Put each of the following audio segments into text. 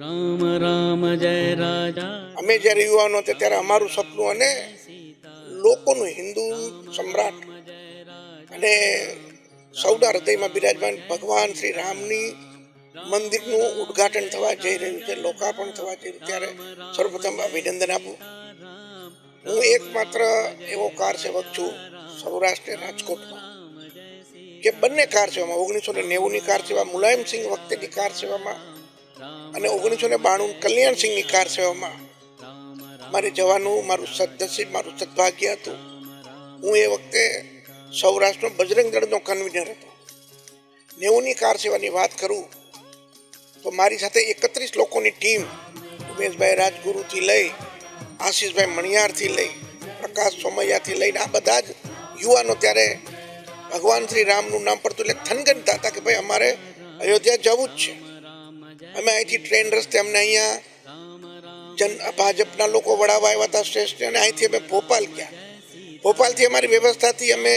રામ રામ, જય રાજા. અમે જ્યારે યુવાનો હતા ત્યારે અમારું સપનું અને લોકોનું હિન્દુ સમ્રાટ અને સૌના હૃદયમાં બિરાજમાન ભગવાન શ્રી રામની મંદિરનું ઉદ્ઘાટન થવા જઈ રહ્યું છે, લોકાર્પણ થવા જઈ રહ્યું ત્યારે સર્વપ્રથમ અભિનંદન આપું. હું એકમાત્ર એવો કાર સેવક છું સૌરાષ્ટ્ર રાજકોટમાં. કે બંને કાર સેવામાં, ઓગણીસો ને નેવુંની કાર સેવા મુલાયમસિંહ વખતેની કાર સેવામાં અને ઓગણીસો ને બાણું કલ્યાણસિંહની કાર સેવામાં મારે જવાનું, મારું સદનસીબ મારું સદભાગ્ય હતું. હું એ વખતે સૌરાષ્ટ્રનો બજરંગ દળનો કન્વીનર હતો. નેવુંની કાર સેવાની વાત કરું, તો મારી સાથે એકત્રીસ લોકોની ટીમ ઉમેશભાઈ રાજગુરુથી લઈ, આશીષભાઈ મણિયારથી લઈ, પ્રકાશ સોમૈયાથી લઈને આ બધા જ યુવાનો ત્યારે ભગવાન શ્રી રામનું નામ પડતું એટલે થનગનતા હતા કે ભાઈ અમારે અયોધ્યા જવું જ છે. અમે અહીંથી ટ્રેન રસ્તે અમને અહીંયા જન ભાજપના લોકો વડાવા આવ્યા હતા શ્રેષ્ઠ અને અહીંથી અમે ભોપાલ ગયા ભોપાલથી અમારી વ્યવસ્થાથી અમે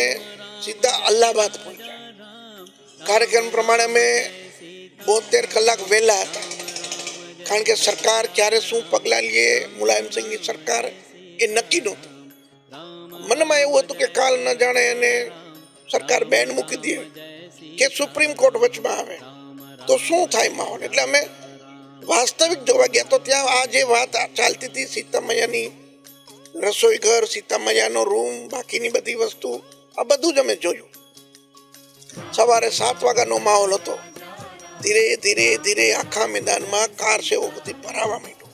સીધા અલ્હાબાદ પહોંચ્યા કાર્યક્રમ પ્રમાણે અમે બોતેર કલાક વહેલા હતા કારણ કે સરકાર ક્યારે શું પગલાં લે મુલાયમસિંહની સરકાર એ નક્કી નહોતું મનમાં એવું હતું કે કાલ ન જાણે એને સરકાર બેન મૂકી દે કે સુપ્રીમ કોર્ટ વચમાં આવે તો શું થાય માહોલ? એટલે અમે વાસ્તવિક જોવા ગયા તો ત્યાં આ જે વાત ચાલતી હતી, સીતામૈયાની રસોઈ ઘર, સીતામૈયાનો રૂમ બાકીની બધી વસ્તુ, આ બધું જ અમે જોયું. સવારે સાત વાગ્યાનો માહોલ હતો. ધીરે ધીરે ધીરે આખા મેદાનમાં કાર સેવકોથી ભરાવા માંડ્યું.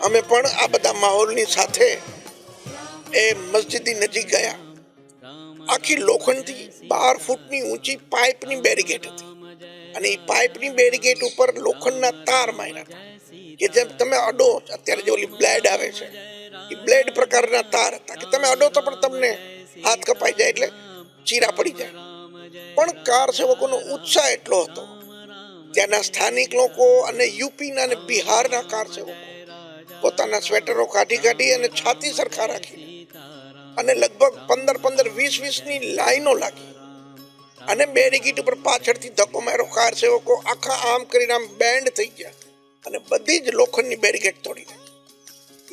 અમે પણ આ બધા માહોલની સાથે એ મસ્જિદની નજીક ગયા. આખી લોખંડથી બાર ફૂટની ઊંચી પાઇપની બેરીગેટ હતી. અને એ પાઇપની બેરીગેટ ઉપર લોખંડના તાર માર્યા હતા. કે જેમ તમે અડો, અત્યારે જે ઓલી બ્લેડ આવે છે, એ બ્લેડ પ્રકારના તાર હતા. કે તમે અડો તો પણ તમને હાથ કપાઈ જાય એટલે ચીરા પડી જાય. પણ કાર સેવકોનો ઉત્સાહ એટલો હતો. ત્યાંના સ્થાનિક લોકો અને યુપીના અને બિહારના કાર સેવકો પોતાના સ્વેટરો કાઢી કાઢી અને છાતી સરખા રાખી અને લગભગ પંદર પંદર વીસ વીસની લાઈનો લાગી. અને બેરીગેટ ઉપર પાછળથી ધક્કો માર્યો. કાર સેવકો આખા આમ કરીને આમ બેન્ડ થઈ ગયા. અને બધી જ લોખંડની બેરિકેડ તોડી નાખી.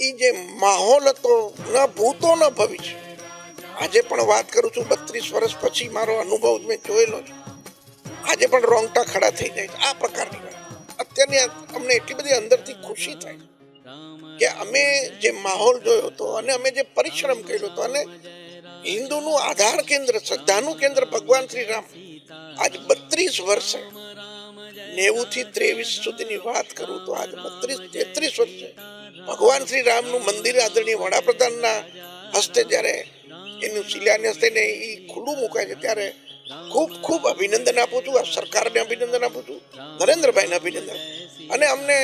એ જે માહોલ હતો, ન ભૂતો ન ભવિષ્ય. આજે પણ વાત કરું છું, બત્રીસ વર્ષ પછી મારો અનુભવ મેં જોયેલો છે. આજે પણ રોંગટા ખડા થઈ જાય આ પ્રકારની વાત. અત્યારની અમને એટલી બધી અંદરથી ખુશી થાય કે અમે જે માહોલ જોયો હતો અને અમે જે પરિશ્રમ કર્યો હતો અને હિન્દુનું આધાર કેન્દ્ર શ્રદ્ધાનું કેન્દ્ર ભગવાન શ્રી રામ આજ બત્રીસ વર્ષે નેવું થી ત્રેવીસ સુધીની વાત કરું તો આજ બત્રીસ, તેત્રીસ વર્ષે ભગવાન શ્રી રામનું મંદિર આદરણીય વડાપ્રધાનના હસ્તે જ્યારે એનું શિલાન્યાસ થઈને એ ખુલ્લું મુકાય છે, ત્યારે ખૂબ ખૂબ અભિનંદન આપું છું, આ સરકારને અભિનંદન આપું છું, નરેન્દ્રભાઈને અભિનંદન. અને અમને,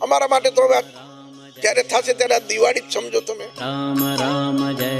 અમારા માટે તો હવે જ્યારે થશે ત્યારે દિવાળી જ સમજો તમે. રામ રામ, જય